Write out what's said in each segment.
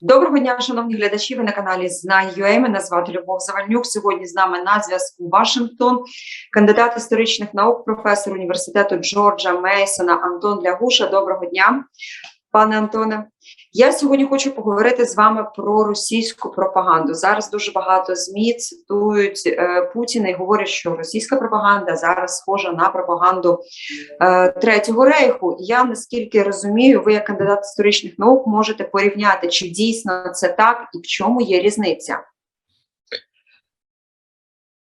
Доброго дня, шановні глядачі. Ви на каналі Знай.ua. Мене звати Любов Завальнюк. Сьогодні з нами на зв'язку Вашингтон, кандидат історичних наук, професор університету Джорджа Мейсона Антон Лягуша. Доброго дня, пане Антоне. Я сьогодні хочу поговорити з вами про російську пропаганду. Зараз дуже багато змі цитують е, Путіна і говорять, що російська пропаганда зараз схожа на пропаганду е, Третього рейху. Я наскільки розумію, ви як кандидат історичних наук можете порівняти, чи дійсно це так і в чому є різниця.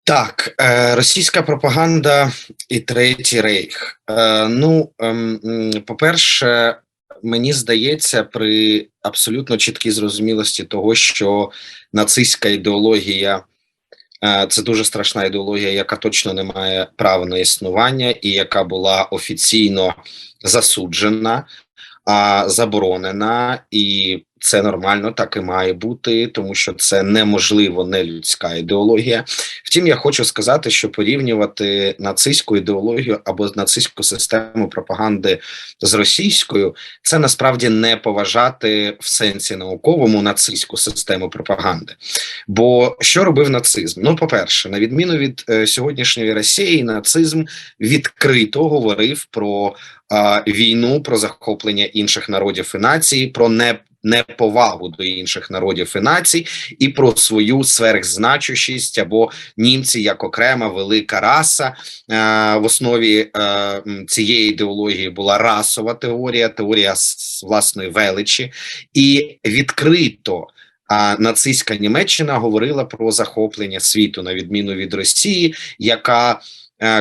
Так, е, російська пропаганда і третій рейх. Е, ну, ем, по-перше, мені здається, при абсолютно чіткій зрозумілості того, що нацистська ідеологія е, це дуже страшна ідеологія, яка точно не має права на існування, і яка була офіційно засуджена, заборонена, і це нормально, так і має бути, тому що це неможливо не людська ідеологія. Втім, я хочу сказати, що порівнювати нацистську ідеологію або нацистську систему пропаганди з російською, це насправді не поважати в сенсі науковому нацистську систему пропаганди. Бо що робив нацизм? Ну, по-перше, на відміну від е, сьогоднішньої Росії, нацизм відкрито говорив про війну, про захоплення інших народів і націй, про не неповагу до інших народів і націй, і про свою сверхзначущість або німці як окрема велика раса. Е, в основі е, цієї ідеології була расова теорія, теорія власної величі, і відкрито. А нацистська Німеччина говорила про захоплення світу на відміну від Росії, яка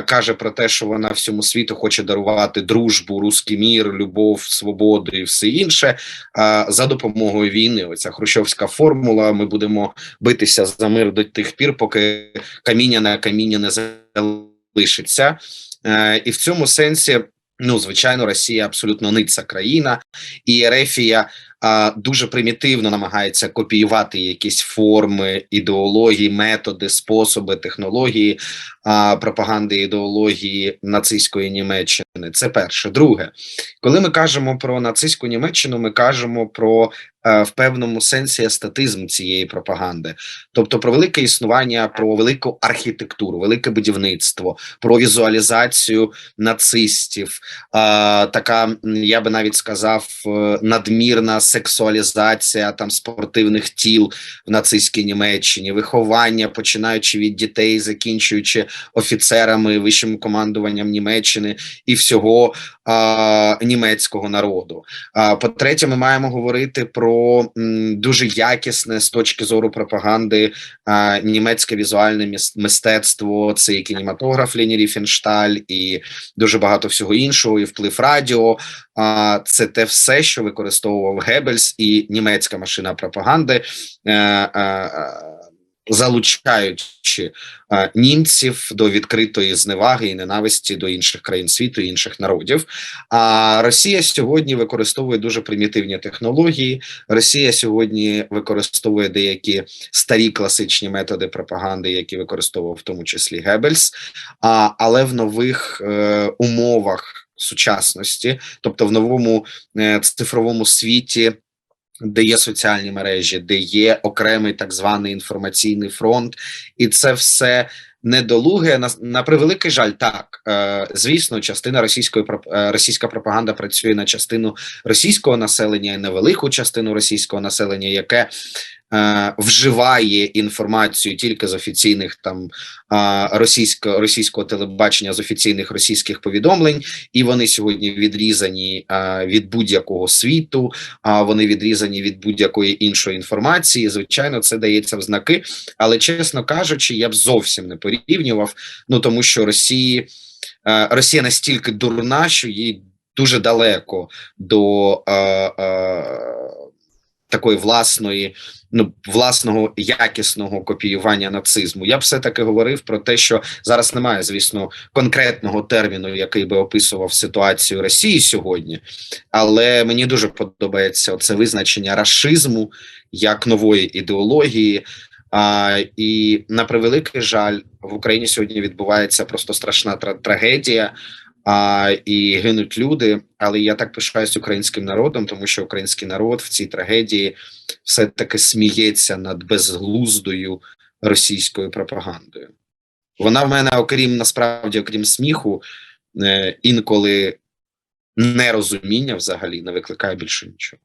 каже про те, що вона всьому світу хоче дарувати дружбу, руський мір, любов, свободу і все інше за допомогою війни. Оця хрущовська формула. Ми будемо битися за мир до тих пір, поки каміння на каміння не залишиться. Е, і в цьому сенсі, ну звичайно, Росія абсолютно ниця країна, і Ерефія дуже примітивно намагається копіювати якісь форми ідеології, методи, способи, технології пропаганди ідеології нацистської Німеччини. Це перше. Друге, коли ми кажемо про нацистську Німеччину, ми кажемо про е, в певному сенсі естетизм цієї пропаганди, тобто про велике існування, про велику архітектуру, велике будівництво, про візуалізацію нацистів, така я би навіть сказав, е, надмірна сексуалізація там спортивних тіл в нацистській Німеччині, виховання, починаючи від дітей, закінчуючи офіцерами, вищим командуванням Німеччини і всього а, німецького народу. А по-третє, ми маємо говорити про м, дуже якісне з точки зору пропаганди а, німецьке візуальне мистецтво. Це і кінематограф Лені Ріфеншталь, і дуже багато всього іншого, і вплив радіо. А це те все, що використовував Геббельс і німецька машина пропаганди. Е, е, Залучаючи е, німців до відкритої зневаги і ненависті до інших країн світу і інших народів. А Росія сьогодні використовує дуже примітивні технології. Росія сьогодні використовує деякі старі класичні методи пропаганди, які використовував в тому числі Геббельс, а, але в нових е, умовах сучасності, тобто в новому е, цифровому світі. Де є соціальні мережі, де є окремий так званий інформаційний фронт, і це все недолуге на, на превеликий жаль. Так е, звісно, частина російської е, російська пропаганда працює на частину російського населення і невелику частину російського населення, яке е, вживає інформацію тільки з офіційних там е, російського російського телебачення, з офіційних російських повідомлень, і вони сьогодні відрізані е, від будь-якого світу, а вони відрізані від будь-якої іншої інформації. Звичайно, це дається в знаки, але чесно кажучи, я б зовсім не порівнював. Ну тому що Росії е, Росія настільки дурна, що їй дуже далеко до е, е, такої власної. Ну, власного якісного копіювання нацизму. Я б все таки говорив про те, що зараз немає, звісно, конкретного терміну, який би описував ситуацію Росії сьогодні, але мені дуже подобається це визначення рашизму як нової ідеології. А, і на превеликий жаль, в Україні сьогодні відбувається просто страшна трагедія. А, і гинуть люди. Але я так пишаюсь українським народом, тому що український народ в цій трагедії все таки сміється над безглуздою російською пропагандою. Вона в мене, окрім насправді, окрім сміху, е, інколи нерозуміння взагалі не викликає більше нічого.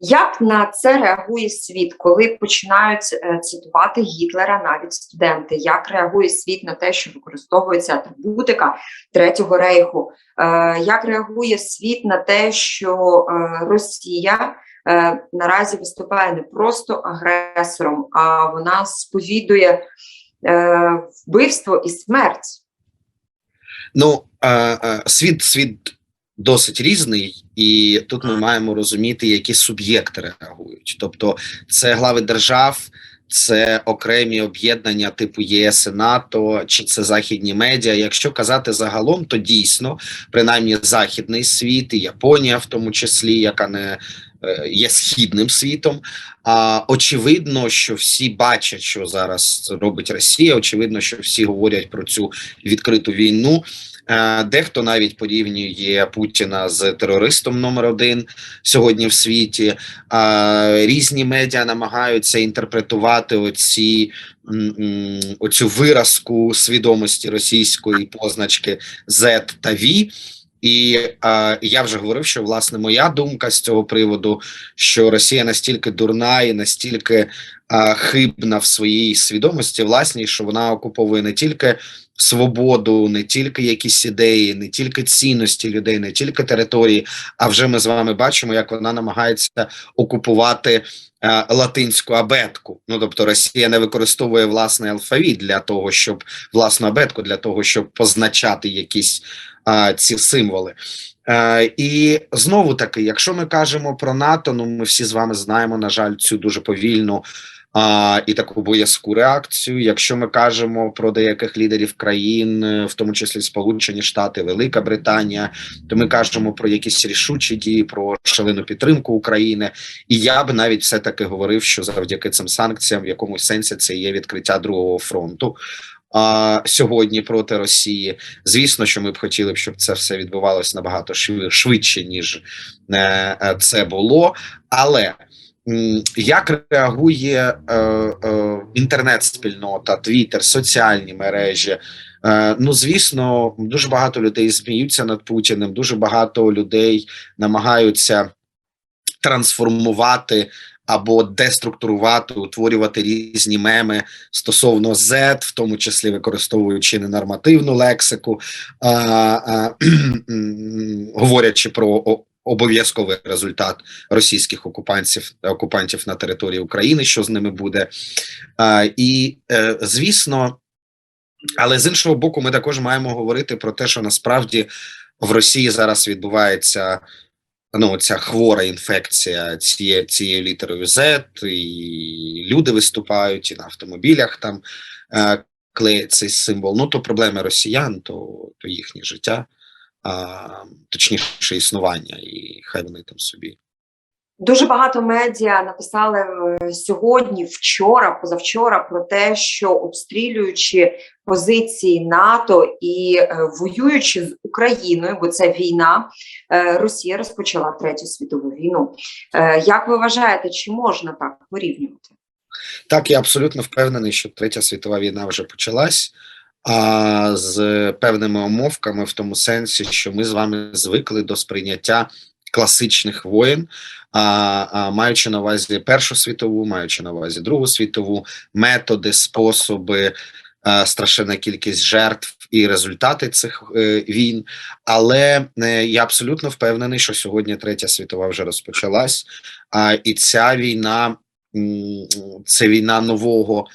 Як на це реагує світ, коли починають е, цитувати Гітлера навіть студенти? Як реагує світ на те, що використовується атрибутика Третього рейху? Е, Як реагує світ на те, що е, Росія наразі виступає не просто агресором, а вона сповідує вбивство і смерть? Ну світ світ досить різний, і тут ми маємо розуміти, які суб'єкти реагують. Тобто, це глави держав, це окремі об'єднання типу ЄС і НАТО, чи це західні медіа. Якщо казати загалом, то дійсно, принаймні, західний світ і Японія, в тому числі, яка не е, є східним світом. А очевидно, що всі бачать, що зараз робить Росія. Очевидно, що всі говорять про цю відкриту війну. Е, Дехто навіть порівнює Путіна з терористом номер один сьогодні в світі. Е, Різні медіа намагаються інтерпретувати оці оцю виразку свідомості російської позначки Z та V. І е, я вже говорив, що власне моя думка з цього приводу, що Росія настільки дурна і настільки е, хибна в своїй свідомості, власній, що вона окуповує не тільки свободу, не тільки якісь ідеї, не тільки цінності людей, не тільки території. А вже ми з вами бачимо, як вона намагається окупувати латинську абетку. Ну тобто Росія не використовує власний алфавіт для того, щоб власну абетку для того, щоб позначати якісь е, ці символи. Е, і знову таки, якщо ми кажемо про НАТО, ну ми всі з вами знаємо, на жаль, цю дуже повільну а, і таку боязку реакцію. Якщо ми кажемо про деяких лідерів країн, е, в тому числі Сполучені Штати, Велика Британія, то ми кажемо про якісь рішучі дії, про шалену підтримку України. І я б навіть все таки говорив, що завдяки цим санкціям, в якомусь сенсі, це є відкриття другого фронту. А сьогодні проти Росії, звісно, що ми б хотіли щоб це все відбувалося набагато швидше, ніж е, е, це було. Але як реагує е, е, інтернет-спільнота, Твіттер, соціальні мережі? Е, ну, звісно, дуже багато людей сміються над Путіним, дуже багато людей намагаються трансформувати або деструктурувати, утворювати різні меми стосовно Z, в тому числі використовуючи ненормативну лексику, а, а, говорячи про обов'язковий результат російських окупантів окупантів на території України, що з ними буде. А, і е, звісно, але з іншого боку, ми також маємо говорити про те, що насправді в Росії зараз відбувається ну, ця хвора інфекція цією, цією літерою Z, і люди виступають, і на автомобілях там е, клеїть цей символ. Ну, то проблеми росіян, то, то їхнє життя, а, точніше, існування, і хай вони там собі. Дуже багато медіа написали е, сьогодні, вчора, позавчора про те, що обстрілюючи позиції НАТО і е, воюючи з Україною, бо це війна, е, Росія розпочала третю світову війну. Як ви вважаєте, чи можна так порівнювати? Так, я абсолютно впевнений, що Третя світова війна вже почалась. А з певними умовками, в тому сенсі, що ми з вами звикли до сприйняття класичних воєн, а, а маючи на увазі Першу світову, маючи на увазі Другу світову, методи, способи, е, страшенна кількість жертв і результати цих е, війн. Але е, я абсолютно впевнений, що сьогодні Третя світова вже розпочалась, а і ця війна це війна нового.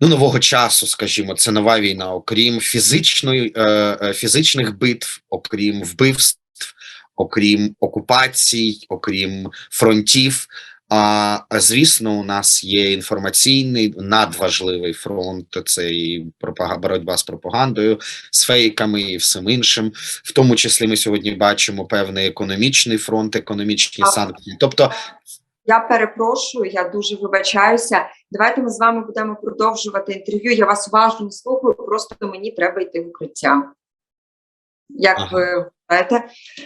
Ну, нового часу, скажімо, це нова війна, окрім фізичної е, е, фізичних битв, окрім вбивств, окрім окупацій, окрім фронтів. А звісно, у нас є інформаційний надважливий фронт. Це і боротьба з пропагандою, з фейками і всім іншим. В тому числі ми сьогодні бачимо певний економічний фронт, економічні А- санкції. Тобто, Я перепрошую, я дуже вибачаюся. Давайте ми з вами будемо продовжувати інтерв'ю. Я вас уважно слухаю, просто мені треба йти в укриття. Як Ага. ви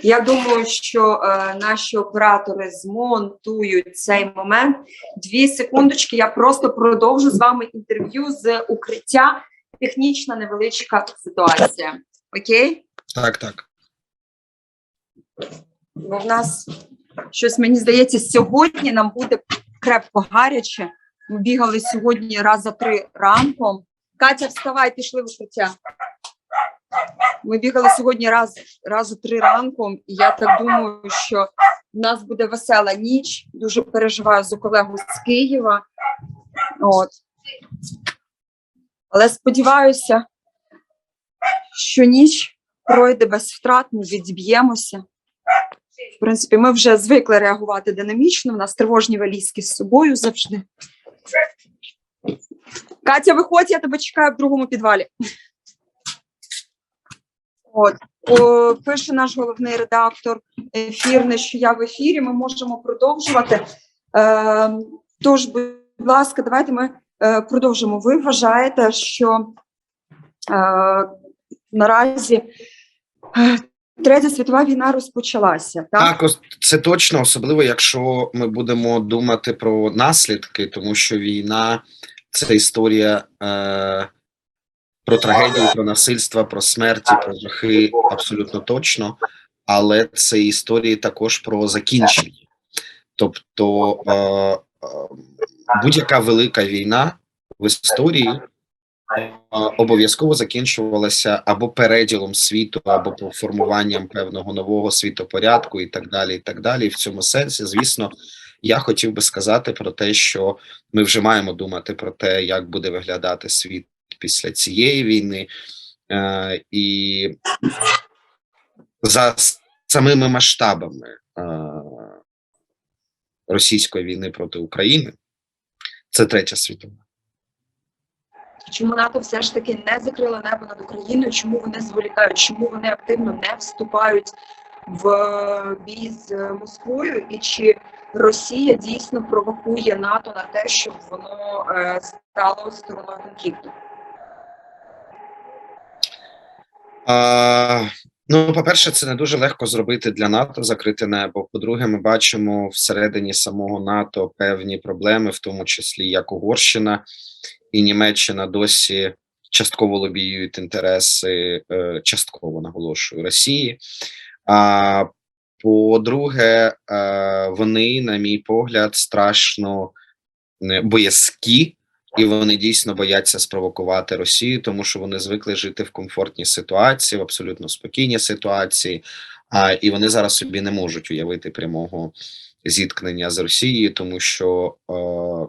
я думаю, що е, наші оператори змонтують цей момент. Дві секундочки. Я просто продовжу з вами інтерв'ю з укриття. Технічна невеличка ситуація. Окей? Так, так. Бо в нас щось мені здається, сьогодні нам буде крепко гаряче. Ми бігали сьогодні раз за три ранком. Катя, вставай, пішли в укриття. Ми бігали сьогодні раз, раз за три ранком, і я так думаю, що в нас буде весела ніч. Дуже переживаю за колегу з Києва. От. Але сподіваюся, що ніч пройде без втрат, ми відб'ємося. В принципі, ми вже звикли реагувати динамічно. У нас тривожні валізки з собою завжди. Катя, виходь, я тебе чекаю в другому підвалі. От О, пише наш головний редактор ефірний, що я в ефірі. Ми можемо продовжувати. Е, тож, будь ласка, давайте ми е, продовжимо. Ви вважаєте, що е, наразі е, Третя світова війна розпочалася, так? Так, це точно, особливо якщо ми будемо думати про наслідки, тому що війна це історія е, про трагедію, про насильство, про смерті, про жахи абсолютно точно, але це історії також про закінчення. Тобто е, е, будь-яка велика війна в історії е, обов'язково закінчувалася або переділом світу, або формуванням певного нового світопорядку, і так далі. І так далі. І в цьому сенсі, звісно, я хотів би сказати про те, що ми вже маємо думати про те, як буде виглядати світ після цієї війни, е, і за самими масштабами е, російської війни проти України. Це третя світова. Чому НАТО все ж таки не закрило небо над Україною? Чому вони зволікають? Чому вони активно не вступають в бій з Москвою? І чи Росія дійсно провокує НАТО на те, щоб воно е, стало стороною конфлікту? А, ну, по-перше, це не дуже легко зробити для НАТО закрите небо. По-друге, ми бачимо всередині самого НАТО певні проблеми, в тому числі як Угорщина і Німеччина досі частково лобіюють інтереси, е, частково наголошую Росії. А по-друге, е, вони, на мій погляд, страшно боязкі і вони дійсно бояться спровокувати Росію, тому що вони звикли жити в комфортній ситуації, в абсолютно спокійній ситуації, а і вони зараз собі не можуть уявити прямого зіткнення з Росією, тому що е,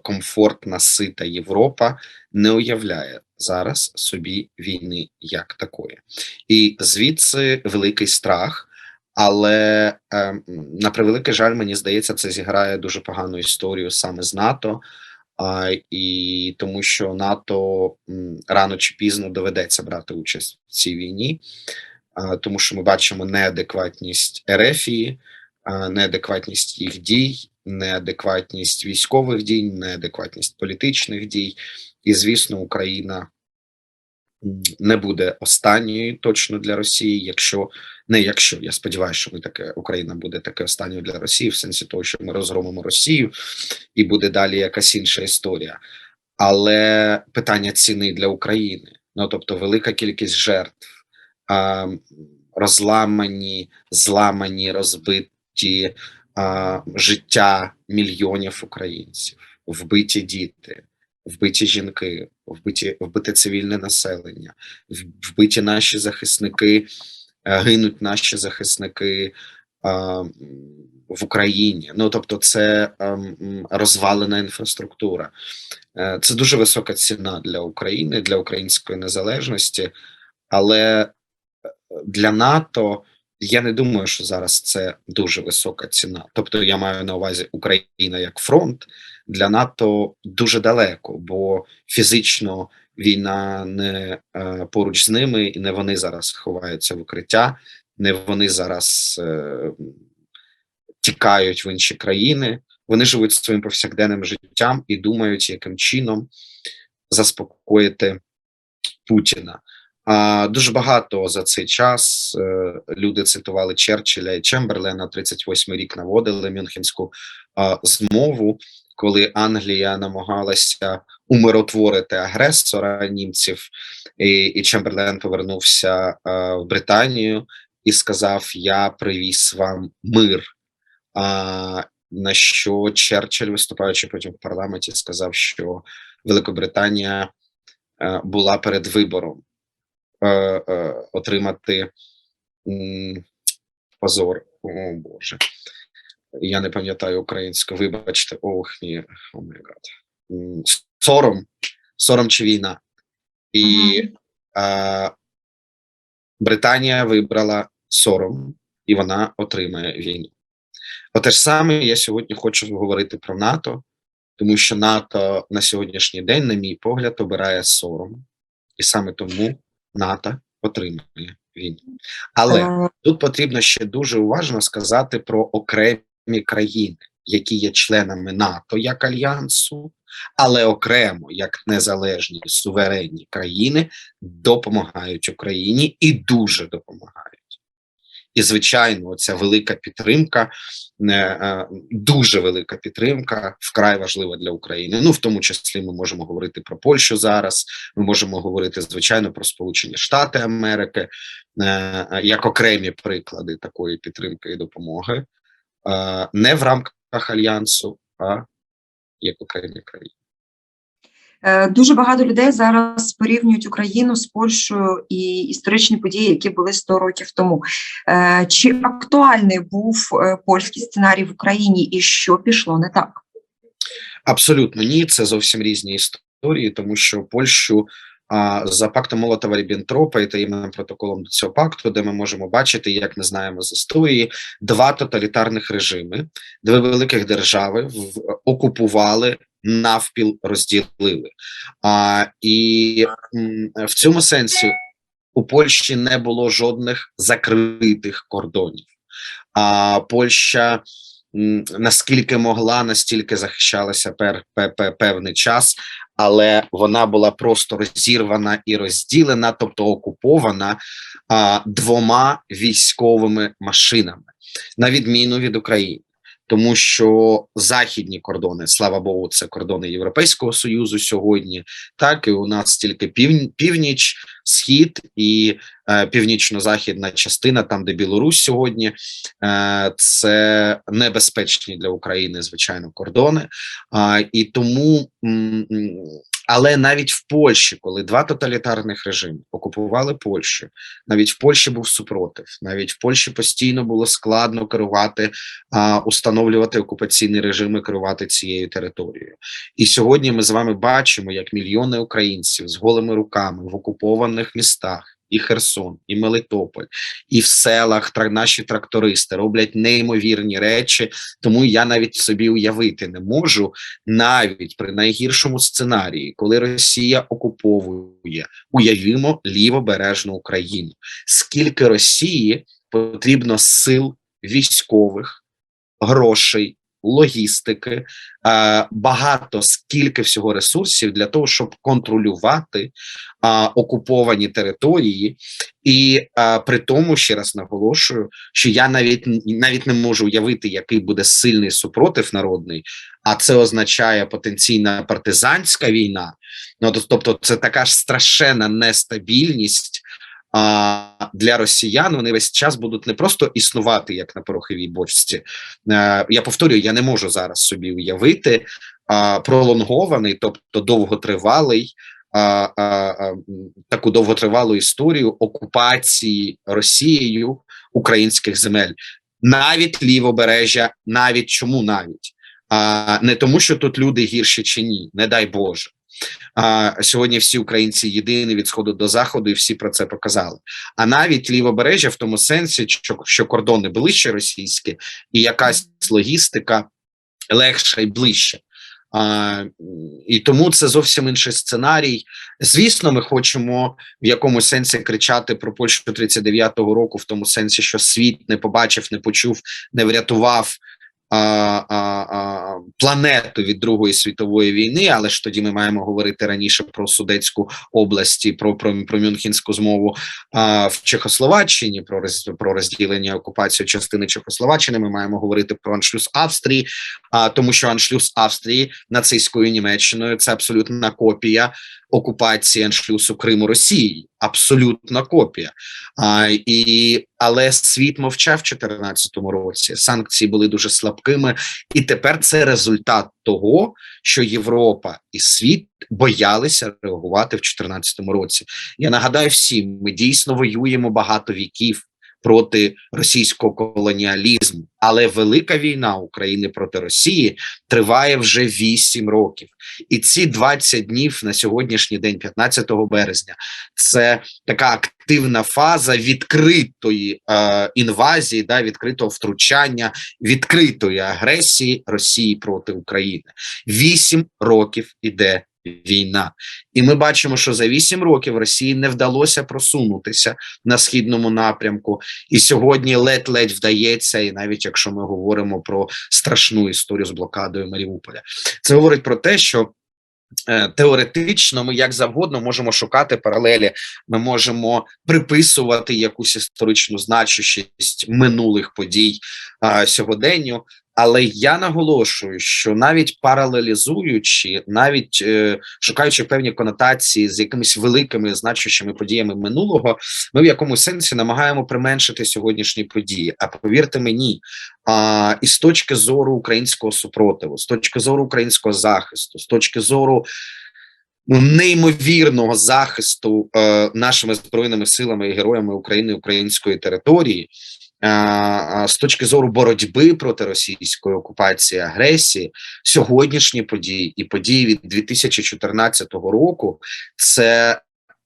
комфортна сита Європа не уявляє зараз собі війни як такої, і звідси великий страх. Але е, на превеликий жаль, мені здається, це зіграє дуже погану історію саме з НАТО. І тому, що НАТО рано чи пізно доведеться брати участь в цій війні, тому що ми бачимо неадекватність Ерефії, неадекватність їх дій, неадекватність військових дій, неадекватність політичних дій. І, звісно, Україна не буде останньою точно для Росії, якщо не якщо я сподіваюся, що ми таке Україна буде таке останньою для Росії, в сенсі того, що ми розгромимо Росію, і буде далі якась інша історія. Але питання ціни для України, ну тобто, велика кількість жертв, а, розламані, зламані, розбиті а, життя мільйонів українців, вбиті діти, вбиті жінки, вбиті, вбите цивільне населення, вбиті наші захисники, е, гинуть наші захисники в Україні. Ну тобто, це ем, розвалена інфраструктура. Е, Це дуже висока ціна для України, для української незалежності, але е, для НАТО я не думаю, що зараз це дуже висока ціна. Тобто, я маю на увазі Україна як фронт для НАТО дуже далеко, бо фізично війна не е, поруч з ними, і не вони зараз ховаються в укриття, не вони зараз е, тікають в інші країни. Вони живуть своїм повсякденним життям і думають, яким чином заспокоїти Путіна. А, дуже багато за цей час е, люди цитували Черчилля і Чемберлена. 38-й рік наводили Мюнхенську а, змову, коли Англія намагалася умиротворити агресора німців, і, і Чемберлен повернувся а, в Британію і сказав: Я привіз вам мир. А, на що Черчилль, виступаючи потім в парламенті, сказав, що Великобританія е, була перед вибором е, е, отримати позор. О Боже. Я не пам'ятаю українську, вибачте, ох, ні, о май гад. Сором, сором чи війна. І е, Британія вибрала сором, і вона отримає війну. Оте ж саме я сьогодні хочу говорити про НАТО, тому що НАТО на сьогоднішній день, на мій погляд, обирає сором, і саме тому НАТО отримує війну. Але Е, тут потрібно ще дуже уважно сказати про окремі країни, які є членами НАТО як альянсу, але окремо як незалежні суверенні країни допомагають Україні і дуже допомагають. І, звичайно, ця велика підтримка, е, е, дуже велика підтримка, вкрай важлива для України. Ну, в тому числі, ми можемо говорити про Польщу зараз. Ми можемо говорити звичайно про Сполучені Штати Америки е, як окремі приклади такої підтримки і допомоги, не в рамках альянсу, а як окремі країни. Е, Дуже багато людей зараз порівнюють Україну з Польщею і історичні події, які були 100 років тому. Е, Чи актуальний був е, польський сценарій в Україні і що пішло не так? Абсолютно ні, це зовсім різні історії, тому що Польщу за пактом Молотова Ріббентропа і таємним протоколом до цього пакту, де ми можемо бачити, як ми знаємо з історії, два тоталітарних режими, дві великих держави окупували. Навпіл розділили. А, і в цьому сенсі у Польщі не було жодних закритих кордонів. А Польща наскільки могла, настільки захищалася пер, пе- пе- певний час, але вона була просто розірвана і розділена, тобто окупована а, двома військовими машинами, на відміну від України. Тому що західні кордони, слава Богу, це кордони Європейського Союзу сьогодні. Так і у нас тільки пів, північ, схід і е, північно-західна частина, там де Білорусь сьогодні, е, це небезпечні для України, звичайно, кордони. А, і тому, м, але навіть в Польщі, коли два тоталітарних режими окупували Польщу, навіть в Польщі був супротив, навіть в Польщі постійно було складно керувати, а, установлювати окупаційні режими, керувати цією територією. І сьогодні ми з вами бачимо, як мільйони українців з голими руками в окупованих містах. І Херсон, і Мелитополь, і в селах наші трактористи роблять неймовірні речі, тому я навіть собі уявити не можу, навіть при найгіршому сценарії, коли Росія окуповує, уявімо лівобережну Україну. Скільки Росії потрібно сил військових, грошей, логістики, е, багато скільки всього ресурсів для того, щоб контролювати окуповані території, і при тому ще раз наголошую, що я навіть навіть не можу уявити, який буде сильний супротив народний, а це означає потенційна партизанська війна. Ну тобто, це така ж страшенна нестабільність. А для росіян вони весь час будуть не просто існувати як на пороховій бочці. Е, я повторюю, я не можу зараз собі уявити пролонгований, тобто довготривалий, а, а, а, таку довготривалу історію окупації Росією українських земель, навіть лівобережжя, навіть чому навіть а, не тому, що тут люди гірші чи ні, не дай Боже. А сьогодні всі українці єдині від сходу до заходу, і всі про це показали. А навіть лівобережжя в тому сенсі, що, що кордони ближче російські, і якась логістика легша і ближче. А, і тому це зовсім інший сценарій. Звісно, ми хочемо в якомусь сенсі кричати про Польщу 39-го року, в тому сенсі, що світ не побачив, не почув, не врятував а, а, планету від Другої світової війни, але ж тоді ми маємо говорити раніше про Судецьку область, про, про, про Мюнхенську змову а, в Чехословаччині, про, роз, про розділення окупацію частини Чехословаччини. Ми маємо говорити про аншлюз Австрії, а, тому що аншлюз Австрії нацистською Німеччиною це абсолютна копія окупації аншлюсу Криму Росії, абсолютна копія. А, і, але світ мовчав в 2014 році. Санкції були дуже слабкими, і тепер це результат того, що Європа і світ боялися реагувати в 2014 році. Я нагадаю всім, ми дійсно воюємо багато віків. Проти російського колоніалізму, але велика війна України проти Росії триває вже 8 років, і ці 20 днів на сьогоднішній день, 15 березня, це така активна фаза відкритої е, інвазії, да, відкритого втручання, відкритої агресії Росії проти України. Вісім років іде війна, і ми бачимо, що за вісім років Росії не вдалося просунутися на східному напрямку, і сьогодні ледь-ледь вдається, і навіть якщо ми говоримо про страшну історію з блокадою Маріуполя, це говорить про те, що. Е, Теоретично, ми як завгодно можемо шукати паралелі, ми можемо приписувати якусь історичну значущість минулих подій а, сьогоденню. Але я наголошую, що навіть паралелізуючи, навіть е, шукаючи певні конотації з якимись великими значущими подіями минулого, ми в якомусь сенсі намагаємо применшити сьогоднішні події. А повірте мені, а, і з точки зору українського супротиву, з точки зору українського захисту, з точки зору ну, неймовірного захисту е, нашими збройними силами і героями України української території. А, З точки зору боротьби проти російської окупації агресії, сьогоднішні події і події від 2014 року це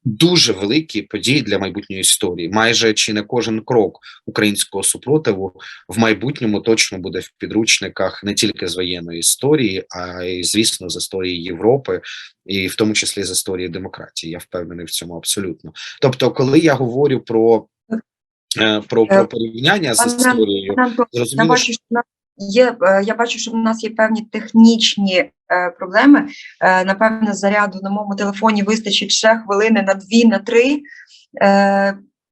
дуже великі події для майбутньої історії. Майже чи не кожен крок українського супротиву в майбутньому точно буде в підручниках не тільки з воєнної історії, а й звісно з історії Європи, і в тому числі з історії демократії. Я впевнений в цьому абсолютно. Тобто, коли я говорю про е, про, про порівняння з історією, Я зрозуміло, бачу, що в нас є. е, Я бачу, що в нас є певні технічні е, проблеми. Е, Напевне, заряду на моєму телефоні вистачить ще хвилини на дві, на три.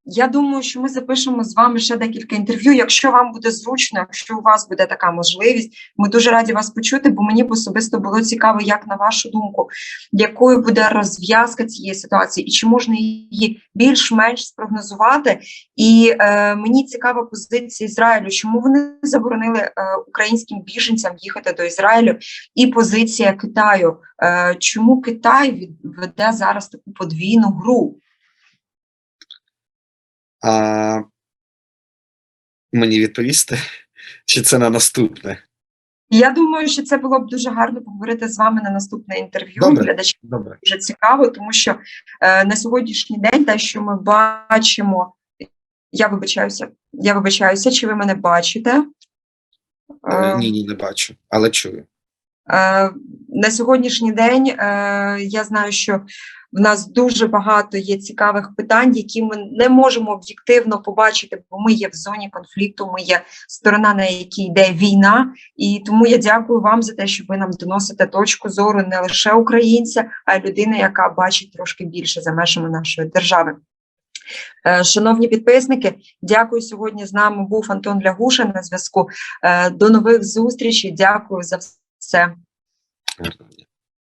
Я думаю, що ми запишемо з вами ще декілька інтерв'ю. Якщо вам буде зручно, якщо у вас буде така можливість, ми дуже раді вас почути, бо мені б особисто було цікаво, як на вашу думку, якою буде розв'язка цієї ситуації, і чи можна її більш-менш спрогнозувати. І е, мені цікава позиція Ізраїлю, чому вони заборонили е, українським біженцям їхати до Ізраїлю, і позиція Китаю. Е, чому Китай веде зараз таку подвійну гру? А, мені відповісти, чи це на наступне? Я думаю, що це було б дуже гарно поговорити з вами на наступне інтерв'ю. Глядачі Добре. дуже цікаво, тому що е, на сьогоднішній день те, що ми бачимо, я вибачаюся. Я вибачаюся, чи ви мене бачите? Е, Ні, ні, не бачу, але чую. Е, На сьогоднішній день е, я знаю, що в нас дуже багато є цікавих питань, які ми не можемо об'єктивно побачити, бо ми є в зоні конфлікту, ми є сторона, на якій йде війна. І тому я дякую вам за те, що ви нам доносите точку зору не лише українця, а й людини, яка бачить трошки більше за межами нашої держави. Е, Шановні підписники, дякую. Сьогодні з нами був Антон Лягуша на зв'язку. Е, До нових зустрічей. Дякую за все.